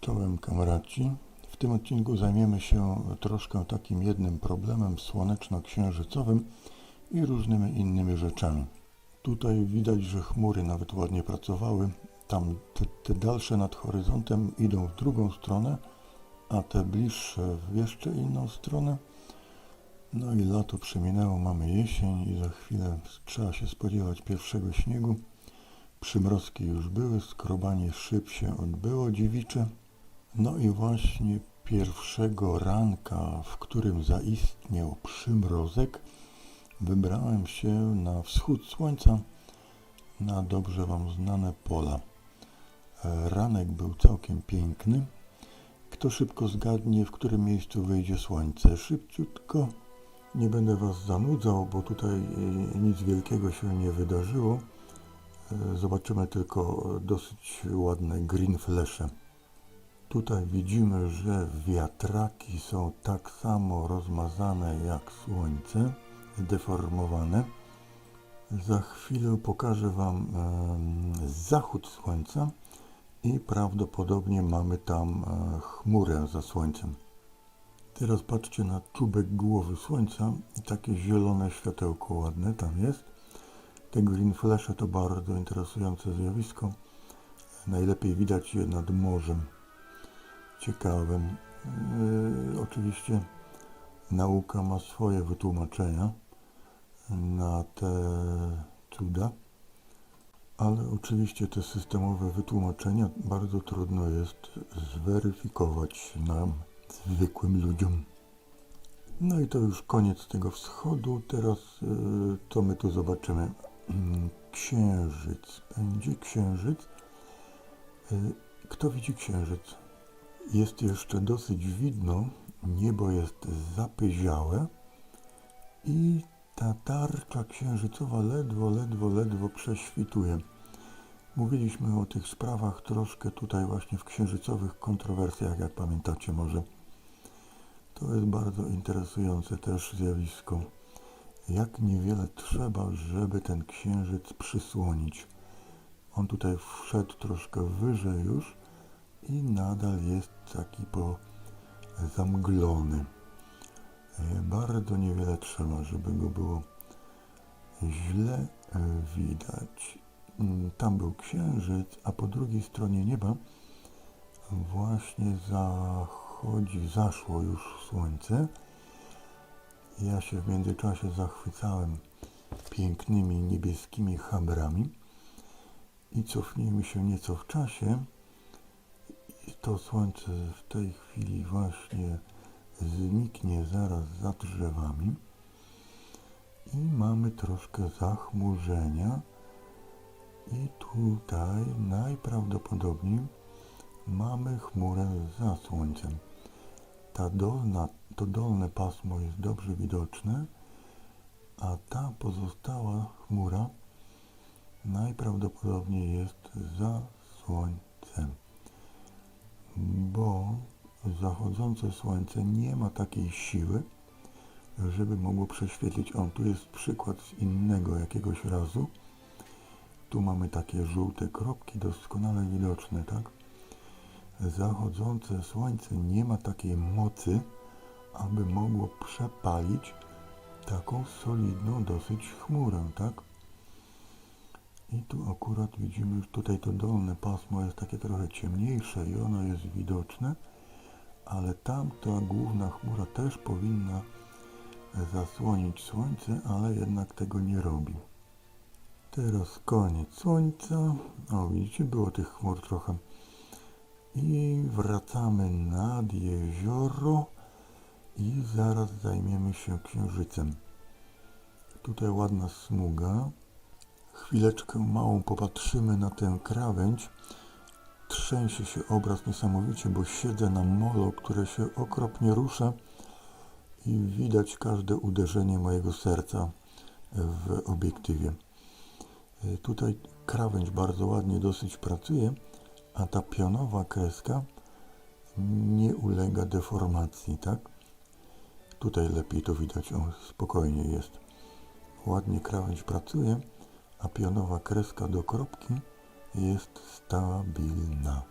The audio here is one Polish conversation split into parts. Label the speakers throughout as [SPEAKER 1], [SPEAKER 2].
[SPEAKER 1] Czołem kamraci. W tym odcinku zajmiemy się troszkę takim jednym problemem słoneczno-księżycowym i różnymi innymi rzeczami. Tutaj widać, że chmury nawet ładnie pracowały. Tam te, te dalsze nad horyzontem idą w drugą stronę, a te bliższe w jeszcze inną stronę. No i lato przeminęło, mamy jesień i za chwilę trzeba się spodziewać pierwszego śniegu. Przymrozki już były, skrobanie szyb się odbyło dziewicze. No i właśnie pierwszego ranka, w którym zaistniał przymrozek, wybrałem się na wschód słońca, na dobrze Wam znane pola. Ranek był całkiem piękny. Kto szybko zgadnie, w którym miejscu wyjdzie słońce? Szybciutko. Nie będę Was zanudzał, bo tutaj e, nic wielkiego się nie wydarzyło. E, Zobaczymy tylko dosyć ładne green flesze. Tutaj widzimy, że wiatraki są tak samo rozmazane jak słońce, deformowane. Za chwilę pokażę Wam zachód słońca i prawdopodobnie mamy tam e, chmurę za słońcem. Teraz patrzcie na czubek głowy słońca i takie zielone światełko ładne tam jest. Te green flashe to bardzo interesujące zjawisko. Najlepiej widać je nad morzem ciekawym. Yy, oczywiście nauka ma swoje wytłumaczenia na te cuda, ale oczywiście te systemowe wytłumaczenia bardzo trudno jest zweryfikować nam, zwykłym ludziom. No i to już koniec tego wschodu. Teraz yy, to my tu zobaczymy. Mm, Księżyc. Będzie księżyc. Yy, Kto widzi księżyc? Jest jeszcze dosyć widno, niebo jest zapyziałe i ta tarcza księżycowa ledwo, ledwo, ledwo prześwituje. Mówiliśmy o tych sprawach troszkę tutaj właśnie w księżycowych kontrowersjach, jak pamiętacie może. To jest bardzo interesujące też zjawisko. Jak niewiele trzeba, żeby ten księżyc przysłonić. On tutaj wszedł troszkę wyżej już, i nadal jest taki po zamglony. E, Bardzo niewiele trzeba, żeby go było źle e, widać. Mm, Tam był księżyc, a po drugiej stronie nieba właśnie zachodzi, zaszło już słońce. Ja się w międzyczasie zachwycałem pięknymi niebieskimi chabrami i cofnijmy się nieco w czasie. To słońce w tej chwili właśnie zniknie zaraz za drzewami. I mamy troszkę zachmurzenia. I tutaj najprawdopodobniej mamy chmurę za słońcem. Ta dolna, to dolne pasmo jest dobrze widoczne, a ta pozostała chmura najprawdopodobniej jest za słońcem bo zachodzące słońce nie ma takiej siły, żeby mogło prześwietlić. On tu jest przykład z innego jakiegoś razu. Tu mamy takie żółte kropki doskonale widoczne, tak? Zachodzące słońce nie ma takiej mocy, aby mogło przepalić taką solidną dosyć chmurę, tak? I tu akurat widzimy już tutaj to dolne pasmo jest takie trochę ciemniejsze i ono jest widoczne, ale tam ta główna chmura też powinna zasłonić słońce, ale jednak tego nie robi. Teraz koniec słońca. O, widzicie, było tych chmur trochę. I wracamy nad jezioro i zaraz zajmiemy się księżycem. Tutaj ładna smuga. Chwileczkę małą popatrzymy na tę krawędź. Trzęsie się obraz niesamowicie, bo siedzę na molo, które się okropnie rusza i widać każde uderzenie mojego serca w obiektywie. E, Tutaj krawędź bardzo ładnie dosyć pracuje, a ta pionowa kreska nie ulega deformacji, tak? Tutaj lepiej to widać, o, spokojnie jest. Ładnie krawędź pracuje, a pionowa kreska do kropki jest stabilna.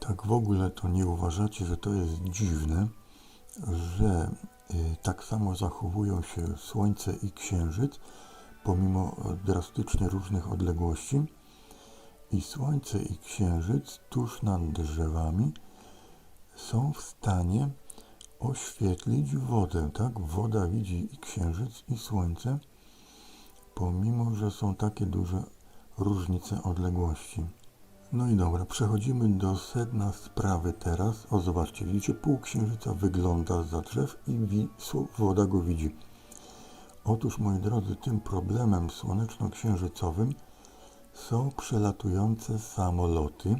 [SPEAKER 1] Tak w ogóle to nie uważacie, że to jest dziwne, że y, tak samo zachowują się Słońce i Księżyc, pomimo drastycznie różnych odległości. I Słońce i Księżyc tuż nad drzewami są w stanie oświetlić wodę, tak? Woda widzi i Księżyc, i Słońce, pomimo, że są takie duże różnice odległości. No i dobra, przechodzimy do sedna sprawy teraz. O, zobaczcie, widzicie, pół księżyca wygląda za drzew i wi- woda go widzi. Otóż, moi drodzy, tym problemem słoneczno-księżycowym są przelatujące samoloty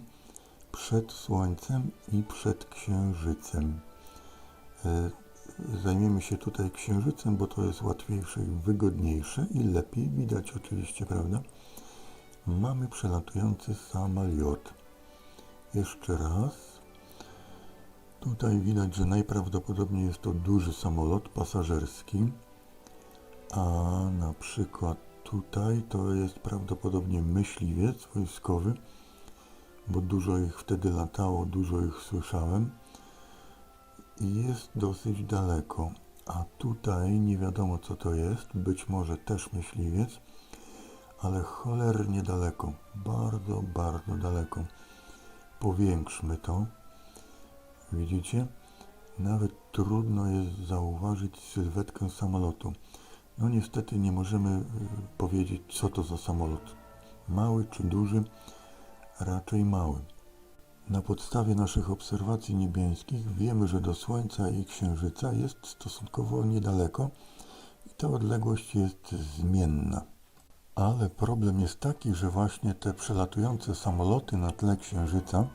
[SPEAKER 1] przed Słońcem i przed Księżycem. Zajmiemy się tutaj Księżycem, bo to jest łatwiejsze i wygodniejsze i lepiej widać oczywiście, prawda? Mamy przelatujący samolot. Jeszcze raz. Tutaj widać, że najprawdopodobniej jest to duży samolot pasażerski, a na przykład tutaj to jest prawdopodobnie myśliwiec wojskowy, bo dużo ich wtedy latało, dużo ich słyszałem jest dosyć daleko. A tutaj nie wiadomo co to jest, być może też myśliwiec, ale cholernie daleko, bardzo, bardzo daleko. Powiększmy to. Widzicie? Nawet trudno jest zauważyć sylwetkę samolotu. No niestety nie możemy y, powiedzieć, co to za samolot. Mały czy duży? Raczej mały. Na podstawie naszych obserwacji niebieskich wiemy, że do Słońca i Księżyca jest stosunkowo niedaleko i ta odległość jest zmienna. Ale problem jest taki, że właśnie te przelatujące samoloty na tle Księżyca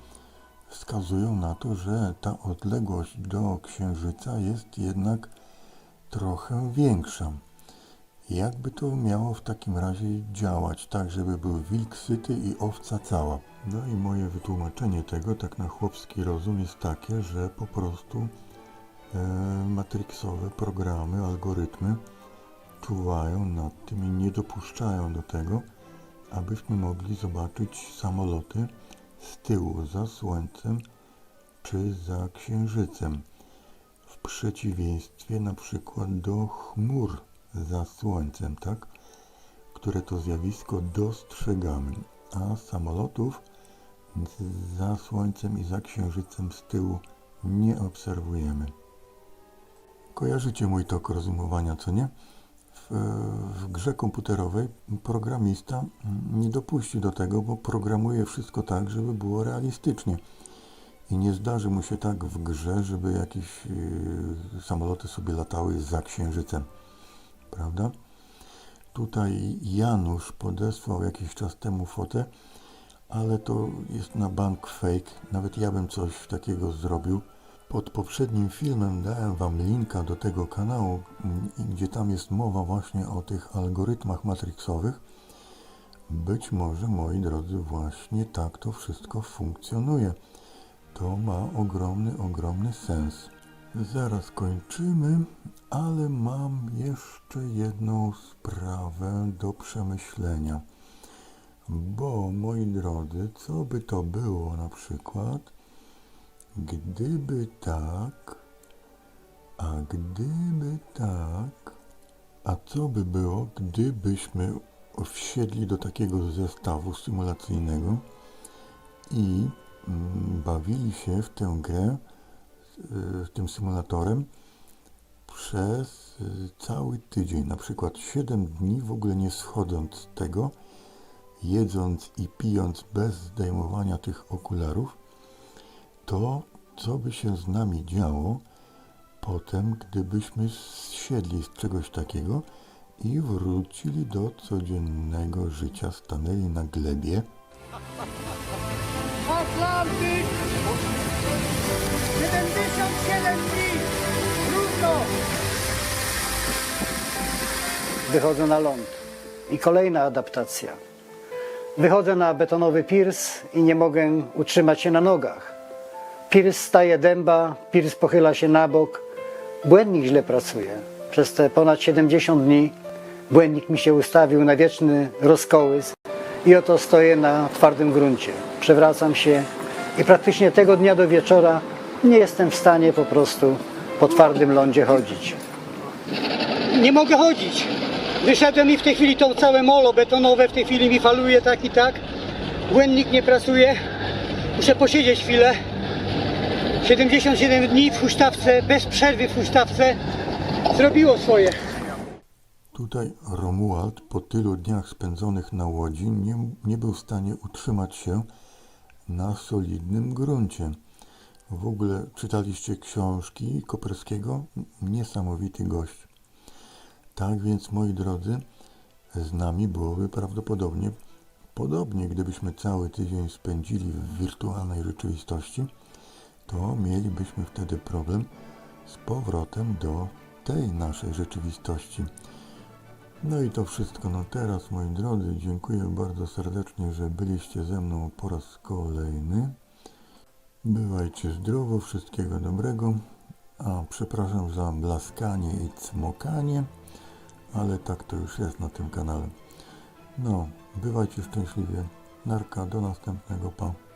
[SPEAKER 1] wskazują na to, że ta odległość do Księżyca jest jednak trochę większa. Jakby to miało w takim razie działać, tak żeby był wilk syty i owca cała? No i moje wytłumaczenie tego, tak na chłopski rozum, jest takie, że po prostu e, programy, algorytmy czuwają nad tym i nie dopuszczają do tego, abyśmy mogli zobaczyć samoloty z tyłu, za Słońcem czy za Księżycem. W przeciwieństwie na przykład do chmur za Słońcem, tak? Które to zjawisko dostrzegamy, a samolotów za Słońcem i za Księżycem z tyłu nie obserwujemy. Kojarzycie mój tok rozumowania, co nie? W, w grze komputerowej programista nie dopuści do tego, bo programuje wszystko tak, żeby było realistycznie. I nie zdarzy mu się tak w grze, żeby jakieś yy, samoloty sobie latały za księżycem. Prawda? Tutaj Janusz podesłał jakiś czas temu fotę, ale to jest na bank fake. Nawet ja bym coś takiego zrobił. Pod poprzednim filmem dałem Wam linka do tego kanału, mm, gdzie tam jest mowa właśnie o tych algorytmach matrixowych. Być może, moi drodzy, właśnie tak to wszystko funkcjonuje. To ma ogromny, ogromny sens. Zaraz kończymy, ale mam jeszcze jedną sprawę do przemyślenia. Bo, moi drodzy, co by to było na przykład, gdyby tak, a gdyby tak, a co by było, gdybyśmy wsiedli do takiego zestawu symulacyjnego i mm, bawili się w tę grę, tym symulatorem przez y, cały tydzień, na przykład 7 dni w ogóle nie schodząc tego, jedząc i pijąc bez zdejmowania tych okularów, to co by się z nami działo potem, gdybyśmy zsiedli z czegoś takiego i wrócili do codziennego życia, stanęli na glebie,
[SPEAKER 2] Atlantyk! 77 dni!
[SPEAKER 3] Wychodzę na ląd. I kolejna adaptacja. Wychodzę na betonowy pirs i nie mogę utrzymać się na nogach. Pirs staje dęba, pirs pochyla się na bok. Błędnik źle pracuje. Przez te ponad 70 dni błędnik mi się ustawił na wieczny rozkołys i oto stoję na twardym gruncie. Przewracam się I praktycznie tego dnia do wieczora nie jestem w stanie po prostu po twardym lądzie chodzić.
[SPEAKER 4] nie mogę chodzić. Wyszedłem i w tej chwili to całe molo betonowe w tej chwili mi faluje tak i tak. Błędnik nie pracuje. Muszę posiedzieć chwilę. 77 dni w huśtawce, bez przerwy w huśtawce zrobiło swoje.
[SPEAKER 1] Tutaj Romuald po tylu dniach spędzonych na łodzi nie, nie był w stanie utrzymać się na solidnym gruncie. W ogóle czytaliście książki Koperskiego? Niesamowity gość. Tak więc, moi drodzy, z nami byłoby prawdopodobnie podobnie, gdybyśmy cały tydzień spędzili w wirtualnej rzeczywistości, to mielibyśmy wtedy problem z powrotem do tej naszej rzeczywistości. No i to wszystko na teraz, moi drodzy. Dziękuję bardzo serdecznie, że byliście ze mną po raz kolejny. Bywajcie zdrowo, wszystkiego dobrego. A przepraszam za blaskanie i cmokanie, ale tak to już jest na tym kanale. No, bywajcie szczęśliwie. Narka, do następnego, pa.